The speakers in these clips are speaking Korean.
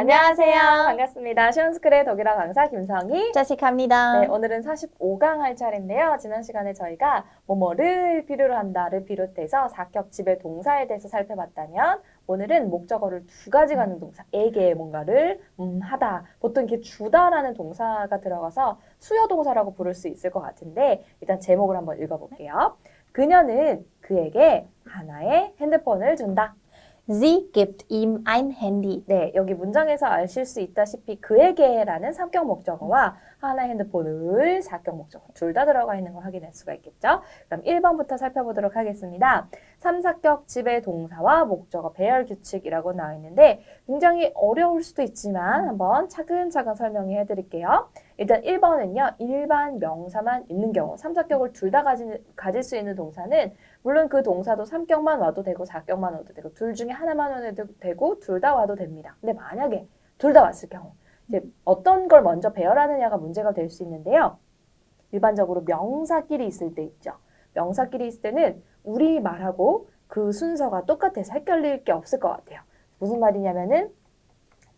안녕하세요. 반갑습니다. 시원스쿨의 독일어 강사 김성희. 제시카입니다. 네, 오늘은 45강 할 차례인데요. 지난 시간에 저희가 뭐뭐를 필요로 한다를 비롯해서 사격 지배 동사에 대해서 살펴봤다면 오늘은 목적어를 두 가지 가는 동사, 에게 뭔가를 음, 하다. 보통 이렇게 주다라는 동사가 들어가서 수요 동사라고 부를 수 있을 것 같은데 일단 제목을 한번 읽어볼게요. 그녀는 그에게 하나의 핸드폰을 준다. Sie gibt ihm ein Handy. 네, 여기 문장에서 아실 수 있다시피 그에게라는 삼격 목적어와 하나의 핸드폰을 사격 목적어 둘 다 들어가 있는 걸 확인할 수가 있겠죠. 그럼 1번부터 살펴보도록 하겠습니다. 삼사격 지배 동사와 목적어 배열 규칙이라고 나와 있는데 굉장히 어려울 수도 있지만 한번 차근차근 설명해 드릴게요. 일단 1번은요. 일반 명사만 있는 경우 삼사격을 둘 다 가질 수 있는 동사는 물론 그 동사도 삼격만 와도 되고 사격만 와도 되고 둘 중에 하나만 와도 되고 둘 다 와도 됩니다. 근데 만약에 둘 다 왔을 경우 이제 어떤 걸 먼저 배열하느냐가 문제가 될 수 있는데요. 일반적으로 명사끼리 있을 때 있죠. 명사끼리 있을 때는 우리 말하고 그 순서가 똑같아서 헷갈릴 게 없을 것 같아요. 무슨 말이냐면은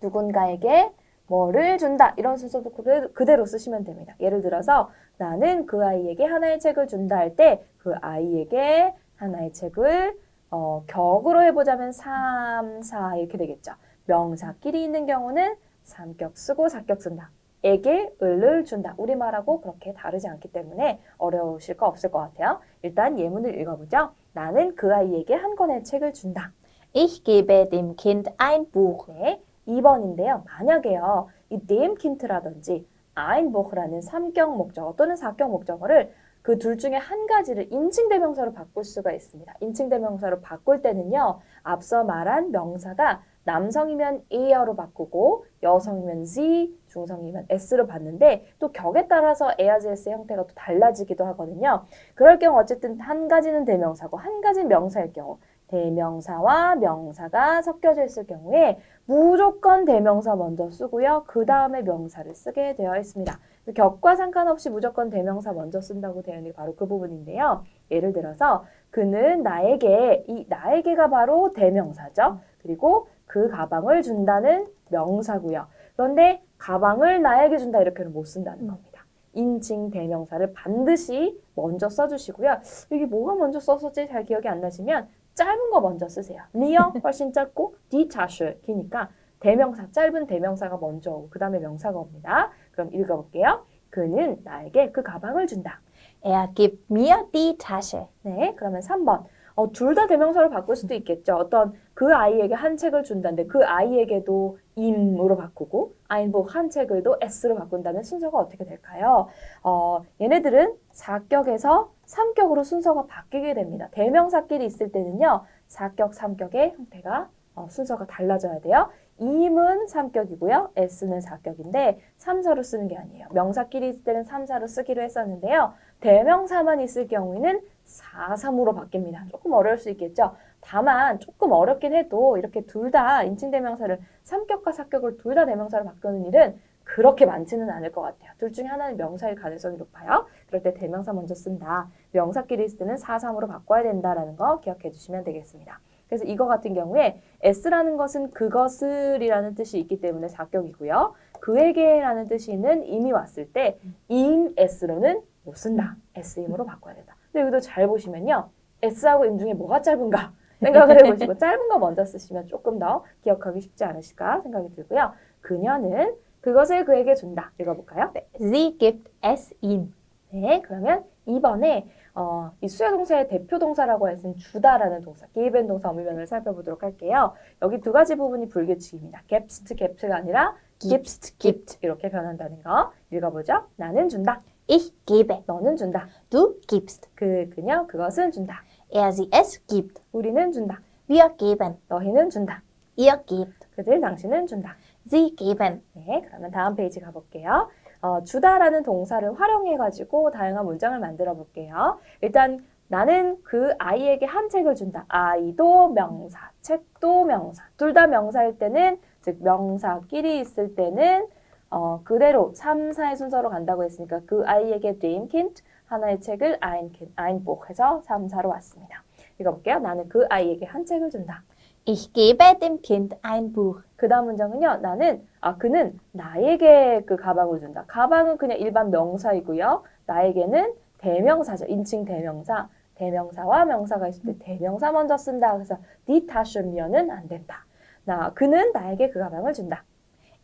누군가에게 뭐를 준다 이런 순서도 그대로 쓰시면 됩니다. 예를 들어서 나는 그 아이에게 하나의 책을 준다 할 때 그 아이에게 하나의 책을 어, 격으로 해보자면 3, 4 이렇게 되겠죠. 명사끼리 있는 경우는 삼격 쓰고 사격 쓴다. 에게 을을 준다. 우리말하고 그렇게 다르지 않기 때문에 어려우실 거 없을 것 같아요. 일단 예문을 읽어보죠. 나는 그 아이에게 한 권의 책을 준다. Ich gebe dem Kind ein Buch. 네, 2번인데요. 만약에요. 이 dem Kind라든지 ein Buch라는 삼격 목적어 또는 사격 목적어를 그 둘 중에 한 가지를 인칭 대명사로 바꿀 수가 있습니다. 인칭 대명사로 바꿀 때는요. 앞서 말한 명사가 남성이면 e어로 바꾸고 여성이면 z, 중성이면 s로 받는데 또 격에 따라서 as 형태가 또 달라지기도 하거든요. 그럴 경우 어쨌든 한 가지는 대명사고 한 가지는 명사일 경우 대명사와 명사가 섞여져 있을 경우에 무조건 대명사 먼저 쓰고요. 그 다음에 명사를 쓰게 되어 있습니다. 격과 상관없이 무조건 대명사 먼저 쓴다고 되어 있는 게 바로 그 부분인데요. 예를 들어서 그는 나에게 이 나에게가 바로 대명사죠. 그리고 그 가방을 준다는 명사고요. 그런데 가방을 나에게 준다 이렇게는 못 쓴다는 겁니다. 인칭 대명사를 반드시 먼저 써주시고요. 이게 뭐가 먼저 썼었지 잘 기억이 안 나시면 짧은 거 먼저 쓰세요. 니어 훨씬 짧고 디타슈 기니까 대명사 짧은 대명사가 먼저 오고 그 다음에 명사가 옵니다. 그럼 읽어볼게요. 그는 나에게 그 가방을 준다. Er gibt mir die Tasche. 네, 그러면 3번. 어, 둘 다 대명사로 바꿀 수도 있겠죠. 어떤 그 아이에게 한 책을 준다는데 그 아이에게도 임으로 바꾸고 아인복 한 책을도 s로 바꾼다면 순서가 어떻게 될까요? 어, 얘네들은 4격에서 3격으로 순서가 바뀌게 됩니다. 대명사끼리 있을 때는요. 4격, 3격의 형태가 어, 순서가 달라져야 돼요. 임은 3격이고요. s는 4격인데 3, 4로 쓰는 게 아니에요. 명사끼리 있을 때는 3, 4로 쓰기로 했었는데요. 대명사만 있을 경우에는 4, 3으로 바뀝니다. 조금 어려울 수 있겠죠. 다만 조금 어렵긴 해도 이렇게 둘 다 인칭대명사를 3격과 4격을 둘 다 대명사로 바꾸는 일은 그렇게 많지는 않을 것 같아요. 둘 중에 하나는 명사일 가능성이 높아요. 그럴 때 대명사 먼저 쓴다. 명사끼리 있을 때는 4, 3으로 바꿔야 된다라는 거 기억해 주시면 되겠습니다. 그래서 이거 같은 경우에 s라는 것은 그것을이라는 뜻이 있기 때문에 4격이고요. 그에게라는 뜻이 있는 임이 왔을 때 임 s로는 못 쓴다. s임으로 바꿔야 된다. 근데 여기도 잘 보시면요. s하고 임 중에 뭐가 짧은가 생각을 해보시고 짧은 거 먼저 쓰시면 조금 더 기억하기 쉽지 않으실까 생각이 들고요. 그녀는 그것을 그에게 준다. 읽어볼까요? 네. Sie gibt es ihm. 네, 그러면 2번에 어, 이 수요 동사의 대표 동사라고 할 수 있는 주다라는 동사, 기벤 동사 어미면을 살펴보도록 할게요. 여기 두 가지 부분이 불규칙입니다. gibst, gibt가 아니라 gibst, gibt 이렇게 변한다는 거 읽어보죠. 나는 준다. Ich gebe. 너는 준다. Du gibst. 그, 그녀, 그것은 준다. Er, sie, es gibt. 우리는 준다. Wir geben. 너희는 준다. Ihr gebt. 그들, 당신은 준다. Sie geben. 네, 그러면 다음 페이지 가볼게요. 어, 주다라는 동사를 활용해 가지고 다양한 문장을 만들어 볼게요. 일단 나는 그 아이에게 한 책을 준다. 아이도 명사, 책도 명사. 둘 다 명사일 때는 즉 명사끼리 있을 때는 어, 그대로 3, 4의 순서로 간다고 했으니까 그 아이에게 dem Kind 하나의 책을 ein, Kind, ein Buch 해서 3, 4로 왔습니다. 읽어볼게요. 나는 그 아이에게 한 책을 준다. Ich gebe dem Kind ein Buch. 그 다음 문장은요. 나는 아 그는 나에게 그 가방을 준다. 가방은 그냥 일반 명사이고요. 나에게는 대명사죠. 인칭 대명사. 대명사와 명사가 있을 때 대명사 먼저 쓴다. 그래서 die Tasche mir는 안 된다. 나 그는 나에게 그 가방을 준다.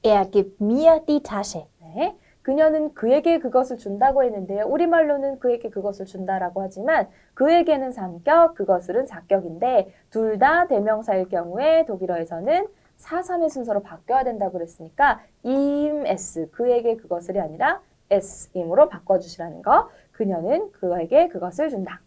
Er gibt mir die Tasche. 네. 그녀는 그에게 그것을 준다고 했는데요. 우리말로는 그에게 그것을 준다라고 하지만 그에게는 삼격, 그것을은 사격인데 둘 다 대명사일 경우에 독일어에서는 4, 3의 순서로 바뀌어야 된다고 그랬으니까 im, s, 그에게 그것을이 아니라 s임으로 바꿔주시라는 거. 그녀는 그에게 그것을 준다.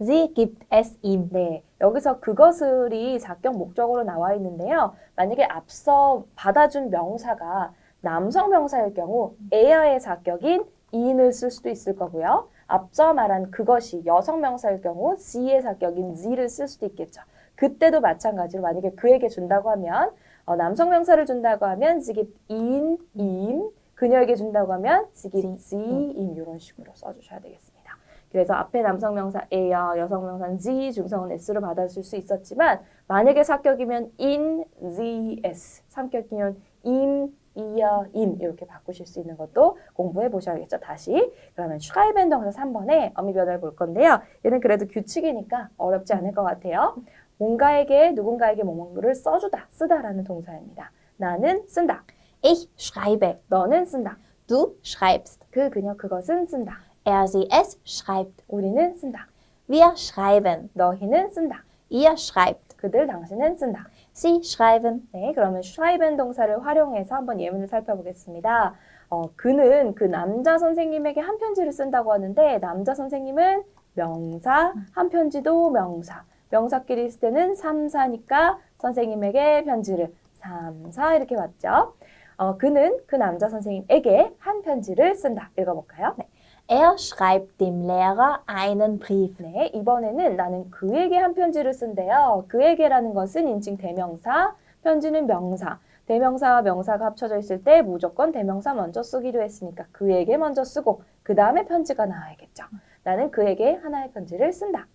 Sie gibt es ihm. 네, 여기서 그것을이 사격 목적으로 나와 있는데요. 만약에 앞서 받아준 명사가 남성 명사일 경우 에어의 사격인 in을 쓸 수도 있을 거고요. 앞서 말한 그것이 여성 명사일 경우 she의 사격인 she를 쓸 수도 있겠죠. 그때도 마찬가지로 만약에 그에게 준다고 하면 어, 남성 명사를 준다고 하면 gibt ihn, ihm, 그녀에게 준다고 하면 sie gibt sie, ihm 이런 식으로 써주셔야 되겠습니다. 그래서 앞에 남성 명사 에야, 여성 명사는 z, 중성은 s로 받아줄 수 있었지만 만약에 사격이면 in, z, s, 삼격이면 im, 이어, 임 이렇게 바꾸실 수 있는 것도 공부해 보셔야겠죠. 다시 그러면 슈가이벤 동사 3번에 어미 변화를 볼 건데요. 얘는 그래도 규칙이니까 어렵지 않을 것 같아요. 뭔가에게 누군가에게 뭐뭐를 써주다, 쓰다라는 동사입니다. 나는 쓴다. Ich schreibe. 너는 쓴다. Du schreibst. 그, 그녀, 그것은 쓴다. Er, sie, es schreibt. 우리는 쓴다. Wir schreiben. 너희는 쓴다. Ihr schreibt. 그들, 당신은 쓴다. Sie schreiben. 네, 그러면 슈라이벤 동사를 활용해서 한번 예문을 살펴보겠습니다. 어, 그는 그 남자 선생님에게 한 편지를 쓴다고 하는데 남자 선생님은 명사, 한 편지도 명사. 명사끼리 있을 때는 3, 4니까 선생님에게 편지를 3, 4 이렇게 맞죠? 어, 그는 그 남자 선생님에게 한 편지를 쓴다. 읽어볼까요? 네. Er schreibt dem Lehrer einen Brief. 네, 이번에는 나는 그에게 한 편지를 쓴대요. 그에게라는 것은 인칭 대명사, 편지는 명사. 대명사와 명사가 합쳐져 있을 때 무조건 대명사 먼저 쓰기로 했으니까 그에게 먼저 쓰고 그 다음에 편지가 나와야겠죠. 나는 그에게 하나의 편지를 쓴다.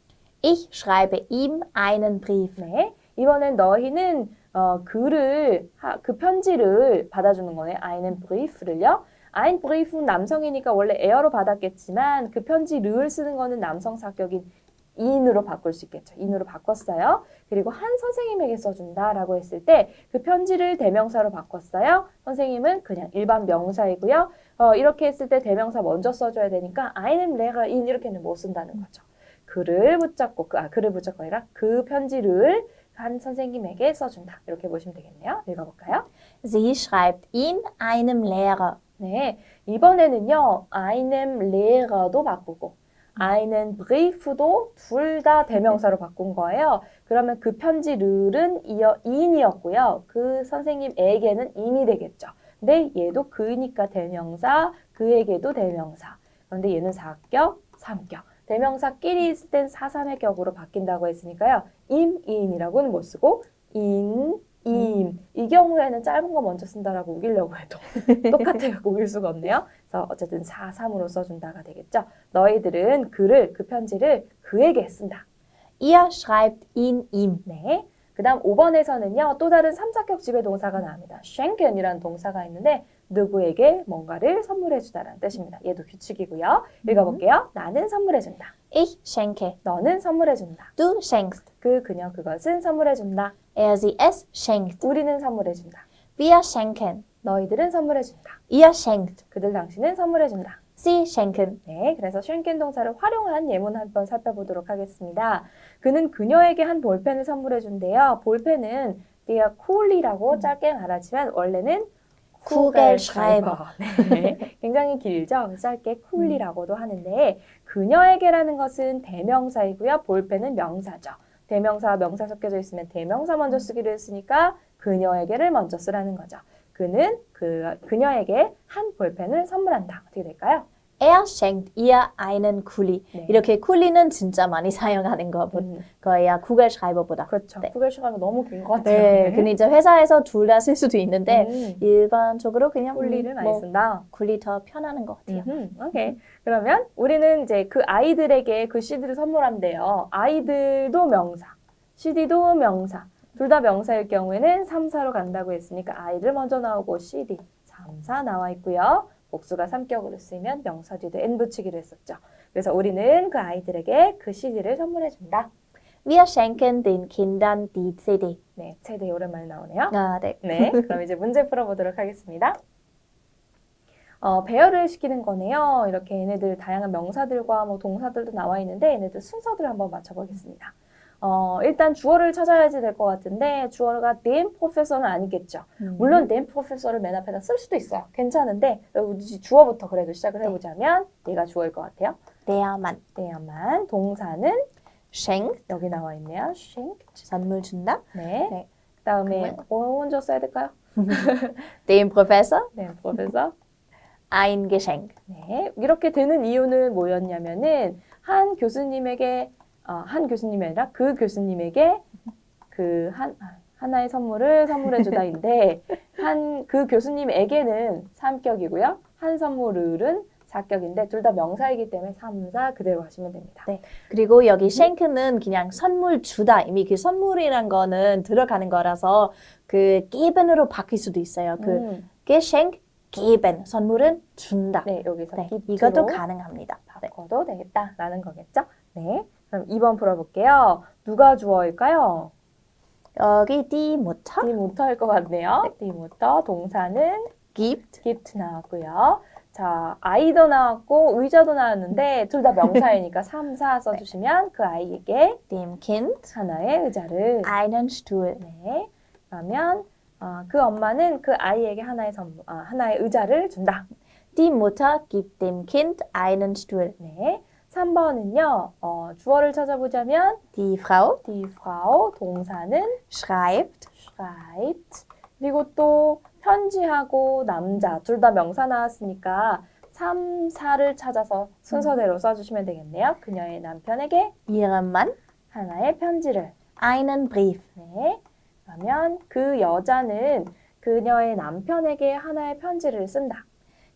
Ich schreibe ihm einen Brief. 네, 이번엔 너희는 어, 글을 하- 그 편지를 받아주는 거네. einen Brief를요. Ein Brief은 남성이니까 원래 에어로 받았겠지만 그 편지를 쓰는 거는 남성 사격인 in으로 바꿀 수 있겠죠. in으로 바꿨어요. 그리고 한 선생님에게 써준다라고 했을 때 그 편지를 대명사로 바꿨어요. 선생님은 그냥 일반 명사이고요. 어, 이렇게 했을 때 대명사 먼저 써줘야 되니까 einen Lehrer in 이렇게는 못 쓴다는 거죠. 글을 붙잡고 그, 아 글을 붙잡고 아니라 그 편지를 한 선생님에게 써준다. 이렇게 보시면 되겠네요. 읽어볼까요? Sie schreibt ihn einem Lehrer. 네, 이번에는요, einem Lehrer도 바꾸고, einen Brief도 둘 다 대명사로 바꾼 거예요. 그러면 그 편지를은 이어 in이었고요. 그 선생님에게는 im이 되겠죠. 근데 얘도 그니까 대명사, 그에게도 대명사. 그런데 얘는 사격, 삼격. 대명사끼리 있을 땐 사삼의 격으로 바뀐다고 했으니까요. 임, 인이라고는 못 쓰고 인, 임. 이 경우에는 짧은 거 먼저 쓴다라고 우기려고 해도 똑같아요. 우길 수가 없네요. 그래서 어쨌든 4, 3으로 써준다가 되겠죠. 너희들은 글을, 그 편지를 그에게 쓴다. Ihr schreibt ihn ihm. 네. 그 다음 5번에서는요, 또 다른 삼사격 지배 동사가 나옵니다. schenken이라는 동사가 있는데, 누구에게 뭔가를 선물해주다라는 뜻입니다. 얘도 규칙이고요. 읽어볼게요. 나는 선물해준다. Ich schenke. 너는 선물해준다. Du schenkst. 그, 그녀, 그것은 선물해준다. Er, sie, es schenkt. 우리는 선물해준다. Wir schenken. 너희들은 선물해준다. Ihr schenkt. 그들 당신은 선물해준다. Sie schenken. 네, 그래서 쉔켄 동사를 활용한 예문 한번 살펴보도록 하겠습니다. 그는 그녀에게 한 볼펜을 선물해 준대요. 볼펜은 dear cool이라고 짧게 말하지만 원래는 Kugelschreiber. 네, 굉장히 길죠. 짧게 cool이라고도 하는데 그녀에게라는 것은 대명사이고요. 볼펜은 명사죠. 대명사와 명사 섞여져 있으면 대명사 먼저 쓰기로 했으니까 그녀에게를 먼저 쓰라는 거죠. 그는 그 그녀에게 한 볼펜을 선물한다. 어떻게 될까요? Er schenkt ihr einen Kuli. 네. 이렇게 쿨리는 진짜 많이 사용하는 거, 음, 거예요. 구글schreiber보다. 그렇죠. 네. 구글 시간이 너무 긴 것 같아요. 네, 근데 이제 회사에서 둘 다 쓸 수도 있는데 음, 일반적으로 그냥 많이 뭐 쓴다. 쿨리 더 편하는 것 같아요. 음, 오케이. 그러면 우리는 이제 그 아이들에게 그 CD를 선물한대요. 아이들도 명사, CD도 명사. 둘 다 명사일 경우에는 3, 4로 간다고 했으니까 I를 먼저 나오고 CD 3, 4 나와 있고요. 복수가 3격으로 쓰이면 명사 뒤에 N 붙이기로 했었죠. 그래서 우리는 그 아이들에게 그 CD를 선물해 준다. Wir schenken den Kindern die CD. 네, 최대 오랜만에 나오네요. 아, 네. 네, 그럼 이제 문제 풀어보도록 하겠습니다. 어, 배열을 시키는 거네요. 이렇게 얘네들 다양한 명사들과 뭐 동사들도 나와 있는데 얘네들 순서들을 한번 맞춰보겠습니다. 어, 일단 주어를 찾아야지 될 것 같은데 주어가 dem professor는 아니겠죠. 물론 dem professor를 맨 앞에다 쓸 수도 있어요. 괜찮은데 주어부터 그래도 시작을 해보자면 얘가 주어일 것 같아요. Mann 대야만 동사는 schenkt 여기 나와 있네요. schenkt. 선물 준다. 네. 네. 그다음에 뭐 먼저 써야 될까요? Dem Professor 네, professor. ein Geschenk. 네, 이렇게 되는 이유는 뭐였냐면은 한 교수님에게 어, 한 교수님이 아니라 그 교수님에게 그 한 하나의 선물을 선물해 주다인데 한 그 교수님에게는 3격이고요. 한 선물은 4격인데 둘 다 명사이기 때문에 3, 4 그대로 하시면 됩니다. 네. 그리고 여기 schenken은 그냥 선물 주다. 이미 그 선물이란 거는 들어가는 거라서 그 geben으로 바뀔 수도 있어요. 그 음, Geschenk geben. 선물은 준다. 네, 여기서 네, 이것도 가능합니다. 네. 바꿔도 되겠다라는 거겠죠? 네. 그럼 2번 풀어볼게요. 누가 주어일까요? 여기 die Mutter 디 모터일 것 같네요. 디 모터 동사는 gibt gift 나왔고요. 자, 아이도 나왔고 의자도 나왔는데 둘 다 명사이니까 3, 4 써주시면 그 아이에게 dem Kind 하나의 의자를 einen Stuhl. 네. 그러면 어, 그 엄마는 그 아이에게 하나의 선물, 아, 하나의 의자를 준다. Die Mutter gibt dem Kind einen Stuhl. 네. 3번은요. 어, 주어를 찾아보자면 Die Frau die Frau 동사는 schreibt schreibt 그리고 또 편지하고 남자 둘 다 명사 나왔으니까 3, 4를 찾아서 순서대로 써주시면 되겠네요. 그녀의 남편에게 ihrem Mann 하나의 편지를. einen Brief. 네. 그러면 그 여자는 그녀의 남편에게 하나의 편지를 쓴다.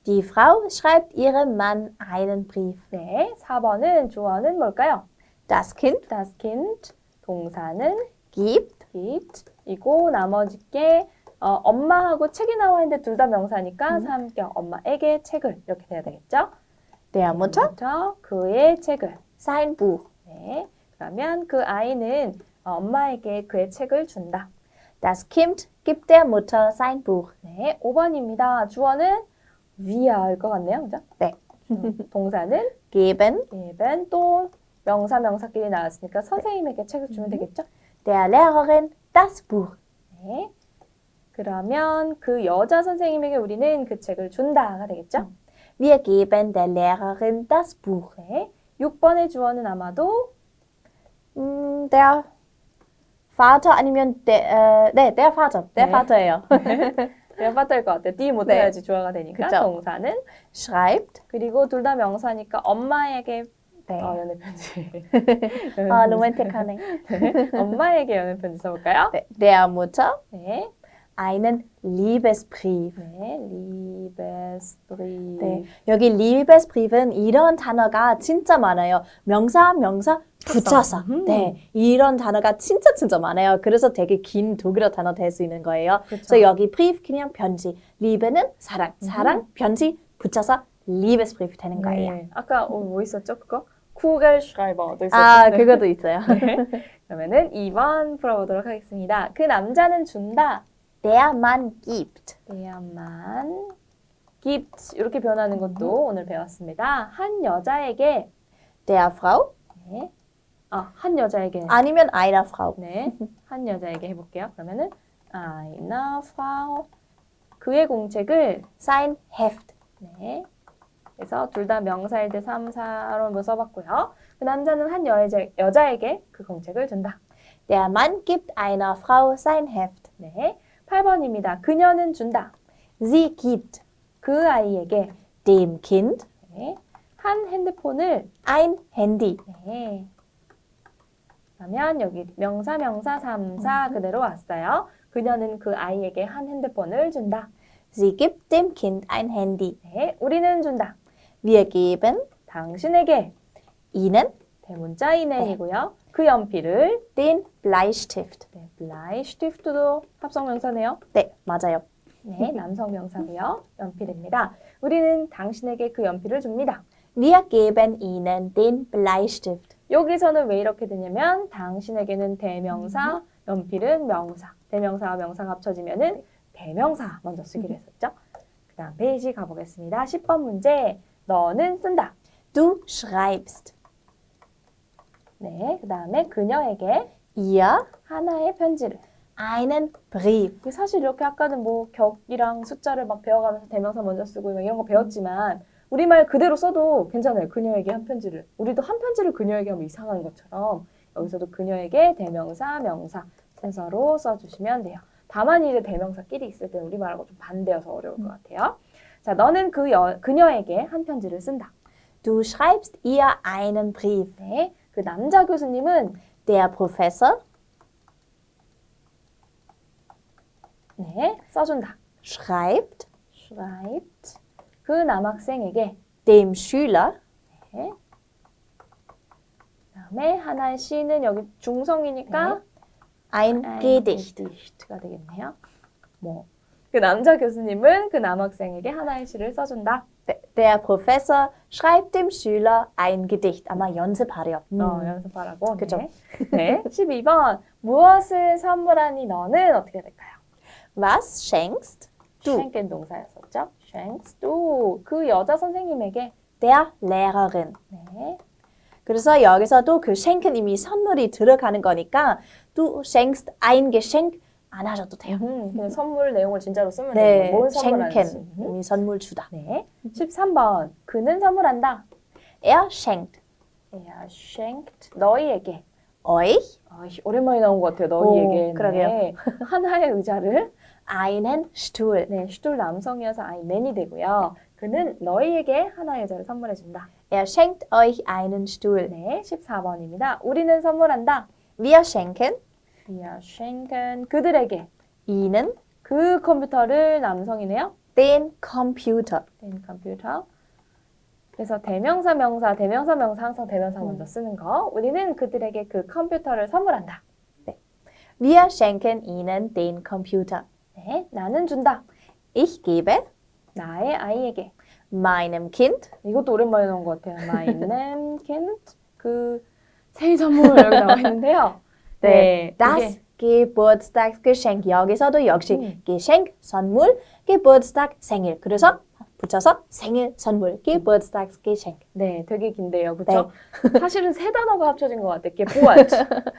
Die Frau schreibt ihrem Mann einen Brief. 네. 4번은 주어는 뭘까요? Das Kind Das Kind 동사는 gibt gibt 이고 나머지 게 어, 엄마하고 책이 나와 있는데 둘 다 명사니까 음. 삼격 엄마에게 책을 이렇게 돼야 되겠죠? der Mutter 그의 책을. sein Buch. 네. 그러면 그 아이는 어, 엄마에게 그의 책을 준다. Das Kind gibt der Mutter sein Buch. 네. 5번입니다. 주어는 위아일 것 같네요. 그죠? 네. 음, 동사는 Geben geben 또 명사 명사끼리 나왔으니까 선생님에게 책을 주면 음. 되겠죠? der Lehrerin das Buch. 네. 그러면 그 여자 선생님에게 우리는 그 책을 준다가 되겠죠? Wir geben der Lehrerin das Buch. 네. 6번의 주어는 아마도 음, der Vater 아니면 der, 어, 네, der Vater. der 네. Vater예요. 빠질 것 같아요. D 못 네. 해야지 주어가 되니까 그쵸. 동사는 schreibt. 그리고 둘 다 명사니까 엄마에게 네. 어, 연애 편지. 아, 로맨틱하네. 네. 엄마에게 연애 편지 써볼까요? 네, der Mutter 네. Einen Liebesbrief. 네. 리베스브리. 네, 여기 Liebesbrief은 이런 단어가 진짜 많아요. 명사, 명사, 붙여서. 음. 네, 이런 단어가 진짜 진짜 많아요. 그래서 되게 긴 독일어 단어 될 수 있는 거예요. 그쵸. 그래서 여기 Brief 그냥 편지, Liebe는 사랑, 사랑, 편지 붙여서 Liebesbrief 되는 거예요. 네. 아까 어, 뭐 있었죠? 그거? 쿠겔슈라이버도 있었죠? 아, 그것도 있어요. 그러면은 2번 풀어보도록 하겠습니다. 그 남자는 준다. Der Mann gibt. 대야만 gibt 이렇게 변하는 것도 오늘 배웠습니다. 한 여자에게 Der Frau 네. 아, 한 여자에게 아니면 einer Frau. 네. 한 여자에게 해 볼게요. 그러면은 eine Frau 그의 공책을 Sein Heft. 네. 그래서 둘 다 명사일 때 3, 4로 뭐 써봤고요. 그 남자는 한 여자, 여자에게 그 공책을 준다. Der Mann gibt einer Frau sein Heft. 네. 8번입니다. 그녀는 준다. Sie gibt 그 아이에게 dem Kind 네. 한 핸드폰을 ein Handy. 네. 그러면 여기 명사 명사 3, 4 그대로 왔어요. 그녀는 그 아이에게 한 핸드폰을 준다. Sie gibt dem Kind ein Handy. 네. 우리는 준다. Wir geben 당신에게 ihnen 대문자 이넨이고요. 그 연필을 Den Bleistift. 네, Bleistift도 합성 명사네요. 네, 맞아요. 네, 남성 명사고요. 연필입니다. 우리는 당신에게 그 연필을 줍니다. Wir geben Ihnen den Bleistift. 여기서는 왜 이렇게 되냐면 당신에게는 대명사, 연필은 명사. 대명사와 명사가 합쳐지면은 대명사 먼저 쓰기로 했었죠. 그 다음 페이지 가보겠습니다. 10번 문제. 너는 쓴다. Du schreibst. 네, 그 다음에 그녀에게 Ihr 하나의 편지를. einen Brief. 그 사실 이렇게 아까는 뭐 격이랑 숫자를 막 배워가면서 대명사 먼저 쓰고 막 이런 거 배웠지만 우리말 그대로 써도 괜찮아요. 그녀에게 한 편지를. 우리도 한 편지를 그녀에게 하면 이상한 것처럼 여기서도 그녀에게 대명사, 명사 순서로 써주시면 돼요. 다만 이제 대명사끼리 있을 때는 우리말하고 좀 반대여서 어려울 것 같아요. 자, 너는 그 여, 그녀에게 한 편지를 쓴다. Du schreibst ihr einen Brief. 네, 그 남자 교수님은 Der Professor 네, 써준다. schreibt schreibt 그 남학생에게 dem Schüler 네. 그다음에 하나의 시는 여기 중성이니까 ein ein. Gedicht가 되겠네요. 뭐 그 남자 교수님은 그 남학생에게 하나의 시를 써준다. Der Professor schreibt dem Schüler ein Gedicht. 아마 연습하래요. 어, 음. 연습하라고. 그죠. 네. 네. 12번 무엇을 선물하니 너는 어떻게 될까요? Was schenkst du schenken 동사였었죠. schenkst du 그 여자 선생님에게 der Lehrerin? 네. 그래서 여기서도 그 schenken 이미 선물이 들어가는 거니까 du schenkst ein Geschenk 안 하셔도 돼요. 음, 그냥 선물 내용을 진짜로 쓰면 네, 돼요. 뭔 선물하는지. schenken 이미 선물 주다. 네. 13번. 그는 선물한다. Er schenkt Er schenkt 너희에게. euch 아이씨, 오랜만에 나온 것 같아요. 너희에게. 오, 그러게요. 네. 하나의 의자를. einen Stuhl. 네, 슈돌 남성이어서 아이맨이 되고요. 그는 너희에게 하나의 의자를 선물해 준다. Er schenkt euch einen Stuhl. 네, 14번입니다. 우리는 선물한다. Wir schenken Wir schenken 그들에게. ihnen 그 컴퓨터를 남성이네요. den Computer. 된 컴퓨터. 그래서 대명사 명사 대명사 명사 항상 대명사 음. 먼저 쓰는 거. 우리는 그들에게 그 컴퓨터를 선물한다. Wir schenken ihnen den Computer. 네, 나는 준다. Ich gebe 나의 아이에게. meinem Kind 이것도 오랜만에 나온 것 같아요. Meinem Kind 그 생일 선물 여기 나와 있는데요. 네, das 이게 Geburtstagsgeschenk. 여기서도 역시 음. Geschenk, 선물, Geburtstag, 생일. 그래서 붙여서 생일 선물, Geburtstagsgeschenk. 네, 되게 긴데요, 그렇죠? 사실은 세 단어가 합쳐진 것 같아요. 게보아트,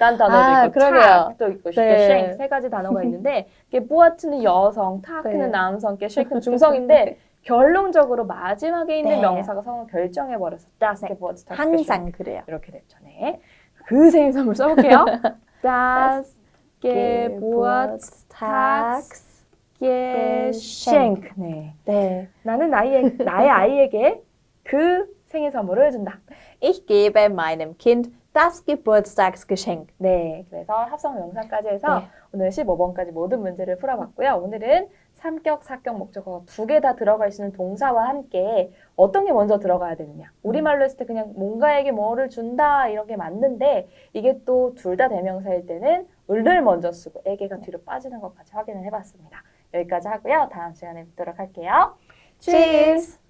딴 단어도 아, 있고, 그러게요. 있고, 네. 쉐이크 세 가지 단어가 있는데, 게보아트는 여성, 타크는 네. 남성, 게쉐이크는 중성인데 결론적으로 마지막에 있는 네. 명사가 성을 결정해 버려서 das 네. Geburtstag 항상 그래요. 이렇게 됐죠. 네, 그 생일 선물 써볼게요. Das Geburtstags Geschenk. 네. 네. 나는 나의, 나의 아이에게 그 생일 선물을 준다. Ich gebe meinem Kind das Geburtstagsgeschenk. 네, 그래서 합성 명사까지 해서 네. 오늘 15번까지 모든 문제를 풀어봤고요. 오늘은 삼격, 사격, 목적어가 두개 다 들어갈 수 있는 동사와 함께 어떤 게 먼저 들어가야 되느냐. 우리말로 했을 때 그냥 뭔가에게 뭐를 준다 이런 게 맞는데 이게 또 둘 다 대명사일 때는 을을 먼저 쓰고 에게가 뒤로 빠지는 것까지 확인을 해봤습니다. 여기까지 하고요. 다음 시간에 뵙도록 할게요. Cheers!